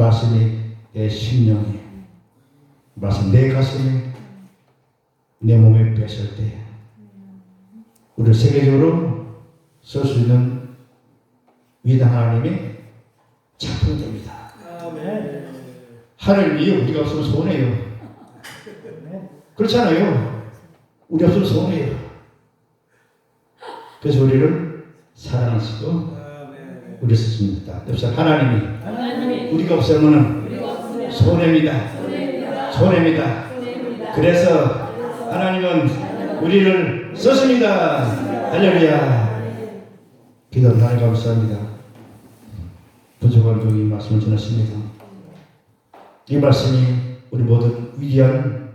말씀이 내 심령에 말씀 내 가슴에 내 몸에 뺐을 때 우리 세계적으로 쓸 수 있는 위대한 하나님의 작품입니다. 하나님이 우리가 없으면 손해요. 그렇잖아요. 우리 없으면 손해요. 그래서 우리를 사랑하시고 우리 쓰십니다. 옆서 하나님이 하나님이 우리가 없으면 손해입니다. 손해입니다. 손해입니다. 손해입니다. 그래서 하나님은 우리를 썼습니다. 할렐루야. 기도 하나님 감사합니다. 부족한 종이 말씀을 전했습니다. 이 말씀이 우리 모든 위대한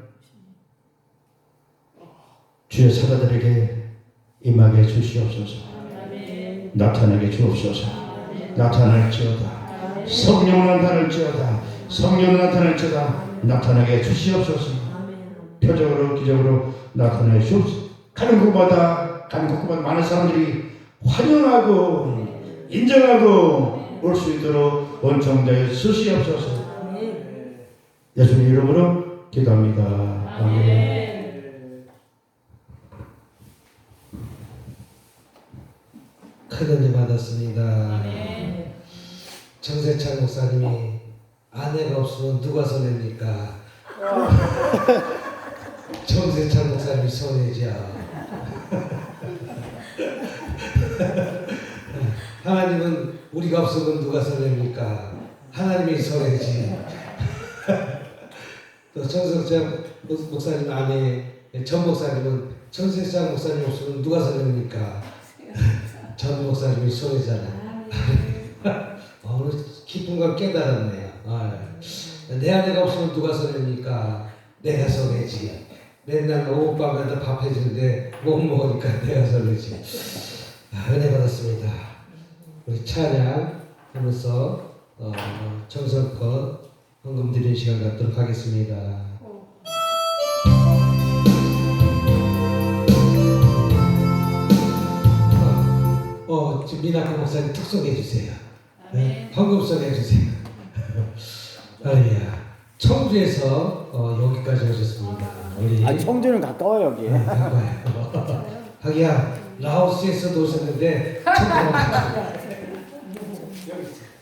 주의 사자들에게 임하게 주시옵소서. 나타나게 주옵소서. 나타날지어다. 성령 나타날지어다. 성령 나타날지어다. 나타나게 주시옵소서. 표적으로 기적으로 나타내 주옵소서. 가는 곳마다 가는 곳마다 많은 사람들이 환영하고 인정하고 올 수 있도록 원청대에 쓰시옵소서. 예수님 이름으로 기도합니다. 아멘. 큰 은혜 받았습니다. 정세창 목사님이 아내가 없으면 누가 손해입니까? 정세창 목사님이 손해죠. 하나님은 우리가 없으면 누가 손해입니까? 하나님이 손해지. 또 정세창 목사님 아내 전 목사님은 정세창 목사님 없으면 누가 손해입니까? 전 목사님이 손해잖아요. 걸 깨달았네요. 아, 내 아내가 없으면 누가 손해입니까? 내가 손해지. 맨날 오빠한테 밥 해주는데 못 먹으니까 내가 손해지. 아, 은혜 받았습니다. 우리 찬양 하면서 어, 정성껏 헌금 드리는 시간 갖도록 하겠습니다. 어, 어, 지금 미나카 목사님 특송해 주세요. 네, 헌금성 해주세요. 할렐루야. 청주에서 어, 여기까지 오셨습니다. 우리 아 청주는 가까워 여기. 네, 가까워요. 하기야 라오스에서도 오셨는데 청주는 가까워요.